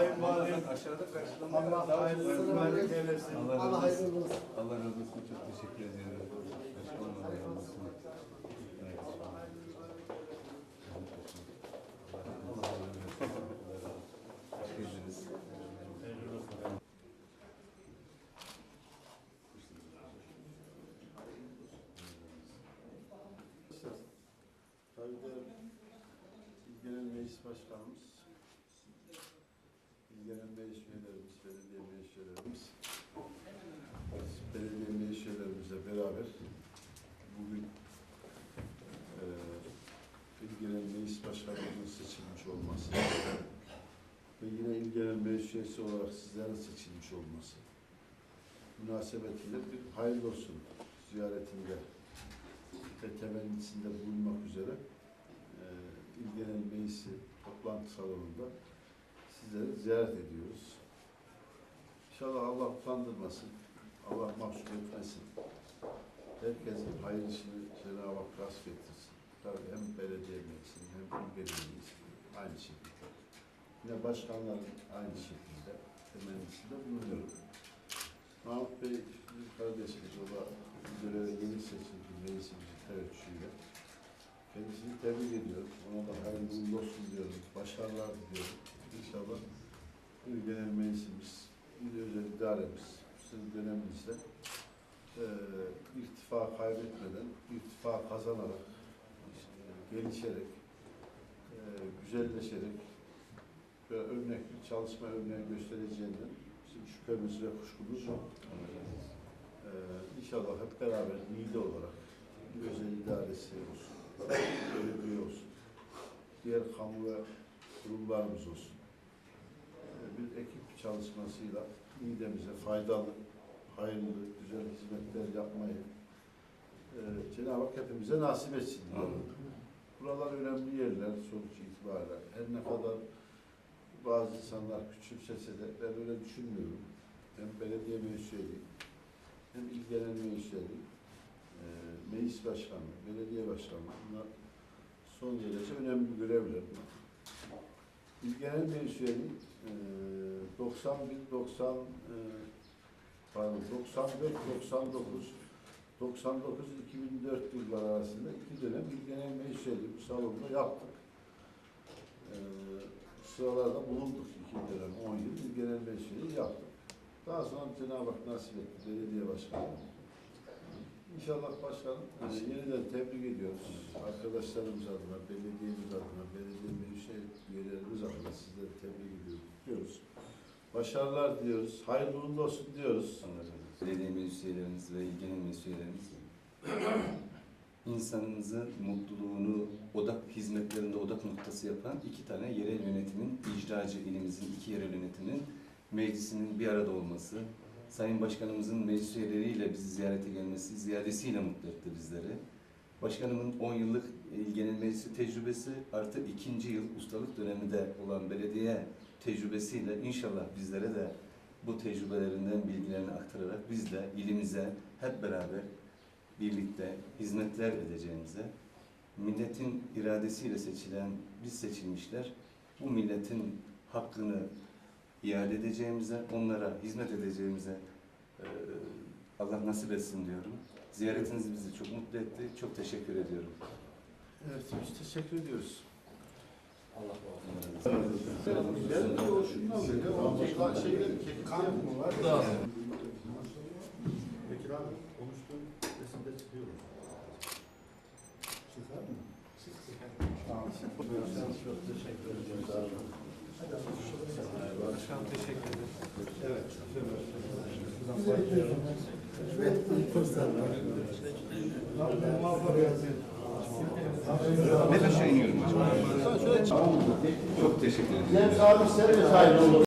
başardık. Karşılığında Allah hayırlısını hayırlı eylesin. Allah Allah hayırlı olsun. Allah razı olsun. Çok teşekkür ediyorum. Başkanım Allah razı olsun. Allah Meclis Başkanımız, İlgilenen Meclis Üyelerimiz, Belediye Meclis Üyelerimiz, biz Belediye Meclis Üyelerimizle beraber bugün eee İlgilenen Meclis Başkanımızın seçilmiş olması ve yine İlgilenen Meclis Üyesi olarak sizlerin seçilmiş olması münasebetiyle bir hayırlı olsun ziyaretinde ve temennisinde bulunmak üzere e, İlgilenen Meclisi toplantı salonunda sizleri ziyaret ediyoruz. İnşallah Allah utandırmasın, Allah mahcup etmesin. Herkesin hayır işini Cenab-ı Hak nasip ettirsin. Tabii hem belediye meclisinin hem meclisin aynı şekilde. Yine başkanların aynı şekilde temennisinde bulunuyorum. Mahmut Bey, bizim kardeşimiz, o da göreve yeni seçildi meclisimizin teveccühüyle. Kendisini tebrik ediyorum. Ona da hayırlı olsun diyorum. Başarılar diliyorum. İnşallah genel meclisimiz, bir özel idaremiz, sizin döneminizde eee irtifa kaybetmeden, irtifa kazanarak, işte, gelişerek, eee güzelleşerek ve örnek bir çalışma örneği göstereceğinden bizim şüphemiz ve kuşkumuz yok. Ee, inşallah hep beraber mide olarak bir özel idaresi olsun, belediye olsun, diğer kamu ve kurumlarımız olsun. Çalışmasıyla midemize faydalı, hayırlı, güzel hizmetler yapmayı e, Cenab-ı Hak hepimize nasip etsin diyorum. Buralar önemli yerler sonuç itibariyle. Her ne kadar bazı insanlar küçümsese de ben öyle düşünmüyorum. Hem belediye meclisiyeli, hem ilgilenen meclisiyeli, e, meclis başkanı, belediye başkanı bunlar son derece önemli görevler. İlgilenen meclisiyeli e, 91, 90, e, pardon 94, 99, 99, 2004 yılları arasında iki dönem ilgilenen meclisiyeli bu salonda yaptık. E, sıralarda bulunduk iki dönem, 10 yıl genel meclisi yaptık. Daha sonra Cenab-ı Hak nasip etti, belediye başkanı. İnşallah başkanım, e, yeniden tebrik ediyoruz. Arkadaşlarımız adına, belediyemiz adına, belediye meclis üyelerimiz adına sizleri tebrik ediyoruz. diyoruz. Başarılar diliyoruz, hayırlı uğurlu olsun diyoruz. Belediye meclis üyelerimiz ve ilgilenen meclis üyelerimiz insanımızın mutluluğunu odak hizmetlerinde odak noktası yapan iki tane yerel yönetimin, icracı ilimizin iki yerel yönetiminin meclisinin bir arada olması, Sayın Başkanımızın meclis üyeleriyle bizi ziyarete gelmesi ziyadesiyle mutlu etti bizleri. Başkanımın 10 yıllık il genel meclisi tecrübesi artı ikinci yıl ustalık döneminde olan belediye tecrübesiyle inşallah bizlere de bu tecrübelerinden bilgilerini aktararak biz de ilimize hep beraber birlikte hizmetler edeceğimize, milletin iradesiyle seçilen biz seçilmişler, bu milletin hakkını iade edeceğimize, onlara hizmet edeceğimize e, Allah nasip etsin diyorum. Ziyaretiniz bizi çok mutlu etti. Çok teşekkür ediyorum. Evet, biz teşekkür ediyoruz. Allah razı olsun. Ben de o şundan böyle, o şeyler, kan mı var? Peki abi konuştuğun resimde çıkıyor? Çıkar mı? Tamam, çok teşekkür ederim. Başkanım teşekkür ederim. Evet. Ben aşağı iniyorum. Çok teşekkür ederim. Sahip olun.